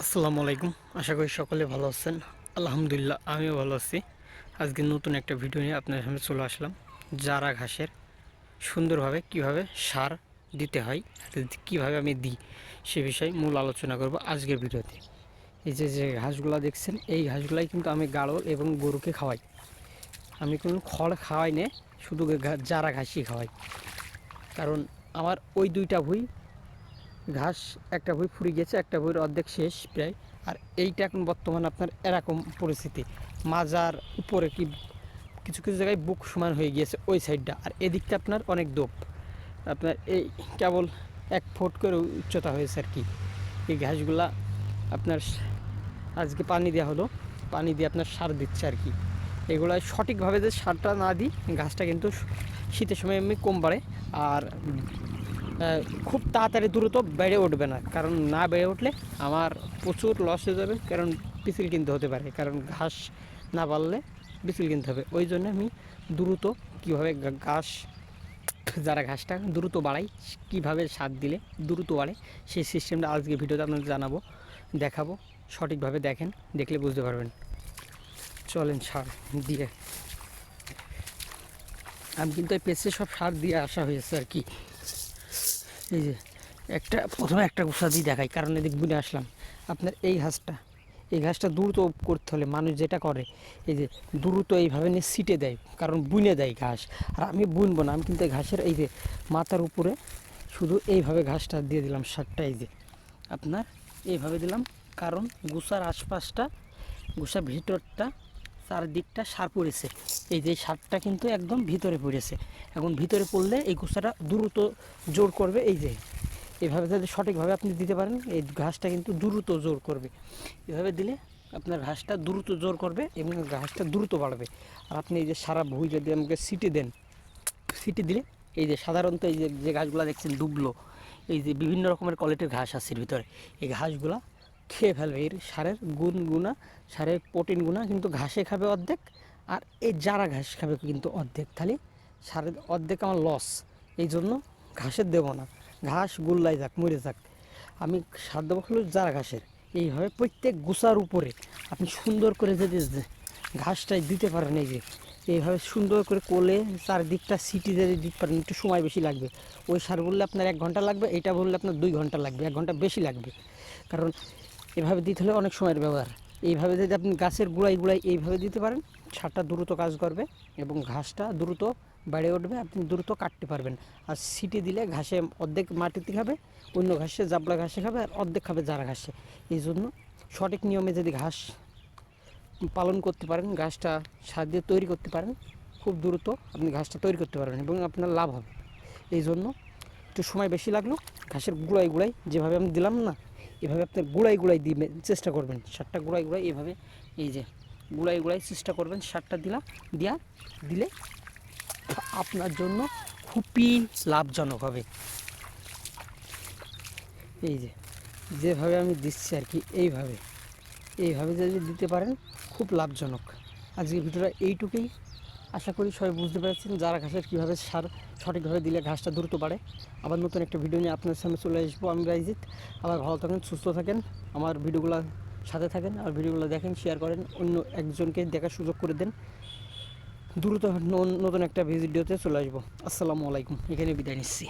আসসালামু আলাইকুম। আশা করি সকলে ভালো আছেন। আলহামদুলিল্লাহ, আমিও ভালো আছি। আজকে নতুন একটা ভিডিও নিয়ে আপনার সামনে চলে আসলাম। জারা ঘাসের সুন্দরভাবে কীভাবে সার দিতে হয়, কীভাবে আমি দিই, সে বিষয়ে মূল আলোচনা করব আজকের ভিডিওতে। এই যে যে ঘাসগুলো দেখছেন, এই ঘাসগুলাই কিন্তু আমি গাড়ল এবং গরুকে খাওয়াই। আমি কোনো খড় খাওয়াই না, শুধু জারা ঘাসই খাওয়াই। কারণ আমার ওই দুইটা ভুই ঘাস, একটা বই ফুরিয়ে গেছে, একটা বইয়ের অর্ধেক শেষ প্রায়। আর এইটা এখন বর্তমান আপনার এরকম পরিস্থিতি। মাজার উপরে কি কিছু কিছু জায়গায় বুক সমান হয়ে গিয়েছে ওই সাইডটা। আর এদিকটা আপনার অনেক দোপ। আপনার এই কেবল এক ফুট করে উচ্চতা হয়েছে আর কি। এই ঘাসগুলা আপনার আজকে পানি দেওয়া হলো। পানি দিয়ে আপনার সার দিচ্ছে আর কি। এগুলো সঠিকভাবে যে সারটা না দিই গাছটা কিন্তু শীতের সময় এমনি কম বাড়ে। আর খুব তাড়াতাড়ি দ্রুত বেড়ে উঠবে না। কারণ না বেড়ে উঠলে আমার প্রচুর লস হয়ে যাবে, কারণ পিছিল কিনতে হতে পারে, কারণ ঘাস না বাড়লে পিছিল কিনতে হবে। ওই জন্য আমি দ্রুত কীভাবে ঘাস, যারা ঘাসটা দ্রুত বাড়াই, কীভাবে সার দিলে দ্রুত বাড়ে, সেই সিস্টেমটা আজকে ভিডিওতে আপনাদের জানাব, দেখাবো, সঠিকভাবে দেখেন, দেখলে বুঝতে পারবেন। চলেন সার দিয়ে। আমি কিন্তু এই পেছে সব সার দিয়ে আসা হয়েছে আর কি। এই যে, একটা, প্রথমে একটা গুছা দিয়ে দেখাই, কারণ এদিক বুনে আসলাম। আপনার এই ঘাসটা এই ঘাসটা দ্রুত করতে হলে মানুষ যেটা করে, এই যে দ্রুত এইভাবে নিয়ে সিটে দেয়, কারণ বুনে দেয় ঘাস। আর আমি বুনবো না, আমি কিন্তু ঘাসের এই যে মাথার উপরে শুধু এইভাবে ঘাসটা দিয়ে দিলাম সারটা, এই যে। আপনার এইভাবে দিলাম, কারণ গুসার আশপাশটা গুছার ভিতরটা চারদিকটা সার পড়েছে। এই যে সারটা কিন্তু একদম ভিতরে পড়েছে। এখন ভিতরে পড়লে এই গুছাটা দ্রুত জোর করবে। এই যে, এভাবে যদি সঠিকভাবে আপনি দিতে পারেন, এই ঘাসটা কিন্তু দ্রুত জোর করবে। এভাবে দিলে আপনার ঘাসটা দ্রুত জোর করবে এবং ঘাসটা দ্রুত বাড়বে। আর আপনি এই যে সারা ভুই যদি আমাকে সিটি দেন, সিটি দিলে এই যে সাধারণত এই যে যে ঘাসগুলো দেখছেন ডুবলো, এই যে বিভিন্ন রকমের কোয়ালিটির ঘাস আছে ভিতরে। এই ঘাসগুলা খেয়ে ফেলবে। এর সারের গুণ গুণা, সারের প্রোটিন গুণা কিন্তু ঘাসে খাবে অর্ধেক, আর এই যারা ঘাস খাবে কিন্তু অর্ধেক। তাহলে সারের অর্ধেক আমার লস এই জন্য ঘাসের দেবো না। ঘাস গুল্লাই যাক, মরে যাক। আমি সার দেবো হলো যারা ঘাসের। এইভাবে প্রত্যেক গুছার উপরে আপনি সুন্দর করে যদি ঘাসটাই দিতে পারেন, এই যে, এইভাবে সুন্দর করে কোলে চারদিকটা সিটি যদি দিতে পারেন, একটু সময় বেশি লাগবে। ওই সার বললে আপনার এক ঘণ্টা লাগবে এটা বললে আপনার দুই ঘণ্টা লাগবে, এক ঘণ্টা বেশি লাগবে। কারণ এভাবে দিতে হলে অনেক সময়ের ব্যবহার। এইভাবে যদি আপনি গাছের গুঁড়াই গুঁড়াই এইভাবে দিতে পারেন, সারটা দ্রুত কাজ করবে এবং ঘাসটা দ্রুত বেড়ে উঠবে, আপনি দ্রুত কাটতে পারবেন। আর সিটি দিলে ঘাসে অর্ধেক মাটিতে খাবে, অন্য ঘাসে জাবলা ঘাসে খাবে আর অর্ধেক খাবে যারা ঘাসে। এই জন্য সঠিক নিয়মে যদি ঘাস পালন করতে পারেন, ঘাসটা সার দিয়ে তৈরি করতে পারেন, খুব দ্রুত আপনি ঘাসটা তৈরি করতে পারবেন এবং আপনার লাভ হবে। এই জন্য একটু সময় বেশি লাগল, ঘাসের গুঁড়াই গুঁড়াই যেভাবে আমি দিলাম না এভাবে আপনার গুঁড়াই গুঁড়াই দিবে চেষ্টা করবেন। সারটা গুঁড়াই গুঁড়াই এভাবে এই যে গুঁড়াই গুঁড়াই চেষ্টা করবেন। সারটা দিলা, দিয়া দিলে আপনার জন্য খুবই লাভজনক হবে। এই যে, যেভাবে আমি দিচ্ছি আর কি, এইভাবে। এইভাবে যদি দিতে পারেন, খুব লাভজনক। আজকের ভিডিওটা এইটুকুই। আশা করি সবাই বুঝতে পেরেছেন যারা ঘাসের কীভাবে সার সঠিকভাবে দিলে ঘাসটা দ্রুত বাড়ে। আবার নতুন একটা ভিডিও নিয়ে আপনার সামনে চলে আসব আমি রাইজিত। আবার ভালো থাকেন, সুস্থ থাকেন, আমার ভিডিওগুলো সাথে থাকেন, আর ভিডিওগুলো দেখেন শেয়ার করেন, অন্য একজনকে দেখার সুযোগ করে দেন। দ্রুত নতুন একটা ভিডিওতে চলে আসব। আসসালামু আলাইকুম এখানে বিদায় নিচ্ছি।